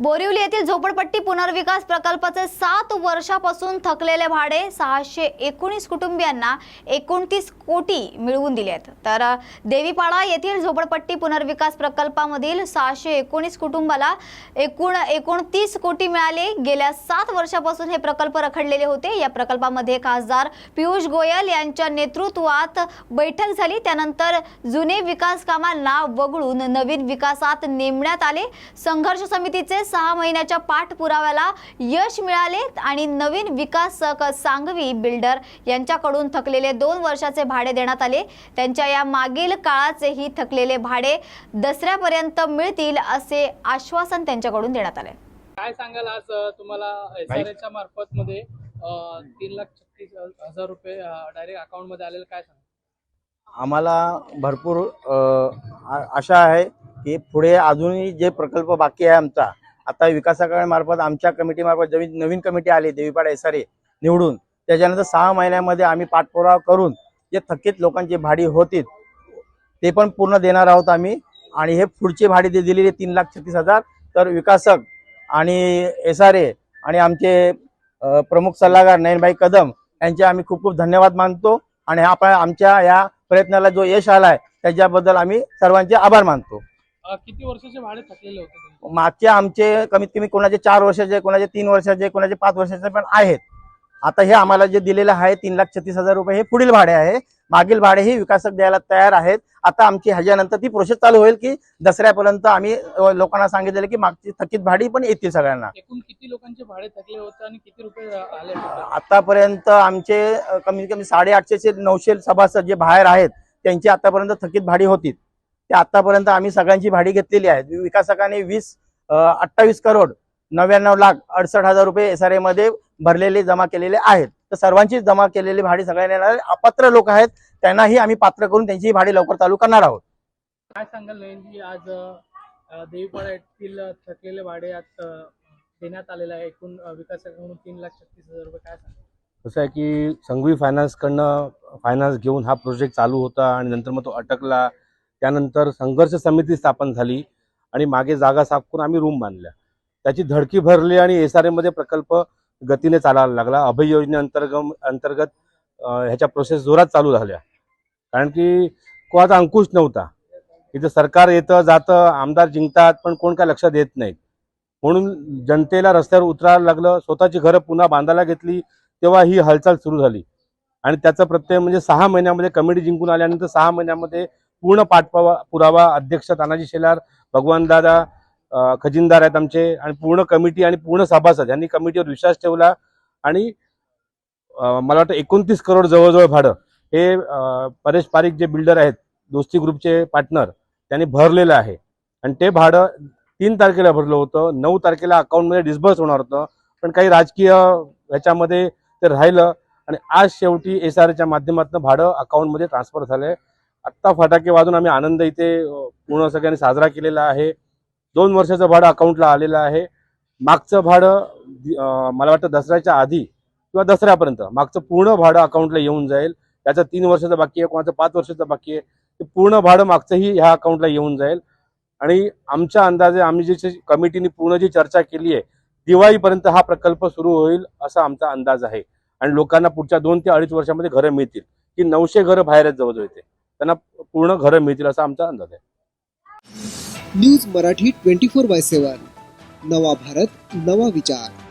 बोरिवली येथील झोपडपट्टी पुनर्विकास प्रकल्पाचे सात वर्षापासून थकलेले भाडे सहाशे एकोणीस कुटुंबियांना एकोणतीस कोटी मिळवून दिले आहेत. तर देवीपाडा येथील झोपडपट्टी पुनर्विकास प्रकल्पामधील सहाशे एकोणीस कुटुंबाला एकूण एकोणतीस कोटी मिळाले. गेल्या सात वर्षापासून हे प्रकल्प रखडलेले होते. या प्रकल्पामध्ये खासदार पियुष गोयल यांच्या नेतृत्वात बैठक झाली. त्यानंतर जुने विकास कामांना वगळून नवीन विकासात नेमण्यात आले. संघर्ष समितीचे सहा महिन्याच्या पाठपुराव्याला यश मिळाले आणि नवीन विकासक सांगवी बिल्डर यांच्याकडून थकलेले दोन वर्षाचे भाडे देण्यात आले. त्यांच्या या मागील काळाचेही थकलेले भाडे दसऱ्यापर्यंत मिळतील असे आश्वासन त्यांच्याकडून देण्यात आले. काय सांगाल आज तुम्हाला एस आर एच्या मार्फत मध्ये तीन लाख छत्तीस हजार रुपये डायरेक्ट अकाउंटमध्ये आलेले काय सांगा आम्हाला भरपूर आशा आहे की पुढे अजूनही जे प्रकल्प बाकी आहे आमचा आता विकासामार्फत आमच्या कमिटीमार्फत जमीन नवीन कमिटी आली देवीपाडा एस निवडून. त्याच्यानंतर सहा महिन्यामध्ये आम्ही पाठपुरावा करून जे थकीत लोकांची भाडी होती ते पण पूर्ण देणार आहोत आम्ही. आणि हे पुढची भाडी जे दिलेली तीन लाख छत्तीस हजार. तर विकासक आणि एसारे आणि आमचे प्रमुख सल्लागार नयनभाई कदम यांचे आम्ही खूप खूप धन्यवाद मानतो. आणि हा आपण आमच्या या प्रयत्नाला जो यश आलाय त्याच्याबद्दल आम्ही सर्वांचे आभार मानतो. किती वर्षाचे भाडे थकलेले होते? मागचे आमचे कमीत कमी कोणाचे चार वर्षाचे कोणाचे तीन वर्षाचे कोणाचे पाच वर्षाचे पण आहेत. आता हे आम्हाला जे दिलेलं आहे तीन लाख छत्तीस हजार रुपये हे पुढील भाडे आहे. मागील भाडे ही विकासक द्यायला तयार आहेत. आता आमची ह्याच्यानंतर ती प्रोसेस चालू होईल की दसऱ्यापर्यंत आम्ही लोकांना सांगितलेलं की मागची थकीत भाडी पण येतील सगळ्यांना. एकूण किती लोकांचे भाडे थकले होते आणि किती रुपये आले? आतापर्यंत आमचे कमीत कमी साडेआठशे ते नऊशे सभासद जे बाहेर आहेत त्यांची आतापर्यंत थकीत भाडी होती. ते आतापर्यंत आम्ही सगळ्यांची भाडी घेतलेली आहे. विकासकाने वीस अठ्ठावीस करोड नव्याण्णव लाख अडसष्ट हजार रुपये एस आरमध्ये भरलेले जमा केलेले आहेत. तर सर्वांची जमा केलेली भाडी सगळ्यांना. अपात्र लोक आहेत. त्यांनाही आम्ही पात्र करून त्यांची भाडी लवकर चालू करणार आहोत. काय सांगाल नयनजी? आज देवीपाडा येथील थकलेले भाडे आज देण्यात आलेले आहे. एकूण अ, विकासकाकडून तीन लाख छत्तीस हजार रुपये काय सांगाल? कसं आहे की संघवी फायनान्सकडनं फायनान्स घेऊन हा प्रोजेक्ट चालू होता आणि नंतर मग तो अटकला. त्यानंतर संघर्ष समिती स्थापन झाली आणि मागे जागा साफ करून आम्ही रूम बांधल्या. त्याची धडकी भरली आणि एस आर एमध्ये प्रकल्प गतीने चालायला लागला. अभय योजनेअंतर्गम अंतर्गत ह्याच्या प्रोसेस जोरात चालू झाल्या. कारण की कोणाचा अंकुश नव्हता. इथं सरकार येतं जातं आमदार जिंकतात पण कोण काय लक्ष देत नाहीत म्हणून जनतेला रस्त्यावर उतरायला लागलं स्वतःची घरं पुन्हा बांधायला घेतली तेव्हा ही हालचाल सुरू झाली. आणि त्याचा प्रत्यय म्हणजे सहा महिन्यामध्ये कमिटी जिंकून आल्यानंतर सहा महिन्यामध्ये पूर्ण पाठपुरावा पुरावा अध्यक्ष तानाजी शेलार भगवानदादा खजिनदार आहेत आमचे आणि पूर्ण कमिटी आणि पूर्ण सभासद यांनी कमिटीवर विश्वास ठेवला आणि मला वाटतं एकोणतीस करोड जवळजवळ भाडं हे परेश पारिक जे बिल्डर आहेत दोस्ती ग्रुपचे पार्टनर त्यांनी भरलेलं आहे. आणि ते भाडं तीन तारखेला भरलं होतं नऊ तारखेला अकाउंटमध्ये डिस्बर्स होणार होतं पण काही राजकीय ह्याच्यामध्ये ते राहिलं आणि आज शेवटी एस आरच्या माध्यमातून भाडं अकाउंटमध्ये ट्रान्सफर झालंय. आत्ता फटाके वाजून आम्ही आनंद इथे पूर्ण सगळ्यांनी साजरा केलेला आहे. दोन वर्षाचं भाडं अकाउंटला आलेलं आहे. मागचं भाडं मला वाटतं दसऱ्याच्या आधी किंवा दसऱ्यापर्यंत मागचं पूर्ण भाडं अकाउंटला येऊन जाईल. त्याचं तीन वर्षाचं बाकी आहे कोणाचं पाच वर्षाचं बाकी आहे ते पूर्ण भाडं मागचंही ह्या अकाउंटला येऊन जाईल. आणि आमच्या अंदाजे आम्ही जी कमिटीने पूर्ण जी चर्चा केली आहे दिवाळीपर्यंत हा प्रकल्प सुरू होईल असा आमचा अंदाज आहे. आणि लोकांना पुढच्या दोन ते अडीच वर्षामध्ये घरं मिळतील की नऊशे घरं बाहेरच आहेत जवळजवळ त्यांना पूर्ण घरं मिळतील असा आमचा अंदाज आहे. News Marathi twenty four by seven. नवा भारत नवा विचार.